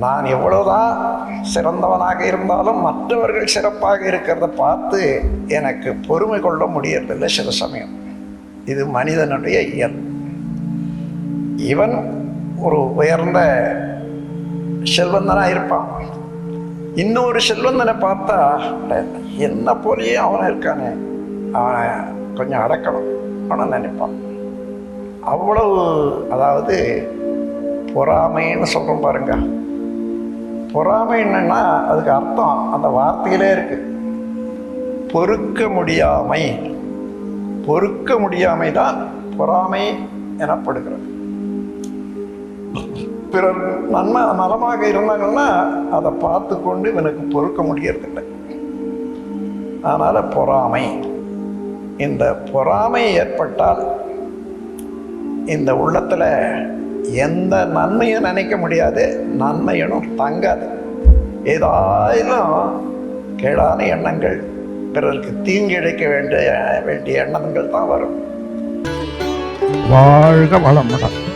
நான் எவ்வளோதான் சிறந்தவனாக இருந்தாலும் மற்றவர்கள் சிறப்பாக இருக்கிறத பார்த்து எனக்கு பொறுமை கொள்ள முடியறதில்லை சில சமயம். இது மனிதனுடைய இயல். இவன் ஒரு உயர்ந்த செல்வந்தனாக இருப்பான். இன்னொரு செல்வந்தனை பார்த்தா என்ன போலயே அவன் இருக்கானே? அவனை கொஞ்சம் அடக்கணும். அவனை நினைப்பான். அவ்வளவு அதாவது பொறாமைன்னு சொல்கிறோம் பாருங்க. பொறாமை என்னன்னா அதுக்கு அர்த்தம் அந்த வார்த்தையிலே இருக்கு. பொறுக்க முடியாமை. பொறுக்க முடியாமை தான் பொறாமை எனப்படுகிறது. பிறர் நன்மை நலமாக இருந்தாங்கன்னா அதை பார்த்து கொண்டு இவனுக்கு பொறுக்க முடியறதில்லை. அதனால் பொறாமை. இந்த பொறாமை ஏற்பட்டால் இந்த உள்ளத்தில் எந்த நன்மையும் நினைக்க முடியாது நன்மையனும் தங்காது. ஏதாயிலும் கேடான எண்ணங்கள் பிறருக்கு தீங்கிழைக்க வேண்டிய வேண்டிய எண்ணங்கள் தான் வரும். வாழ்க வளமுடன்.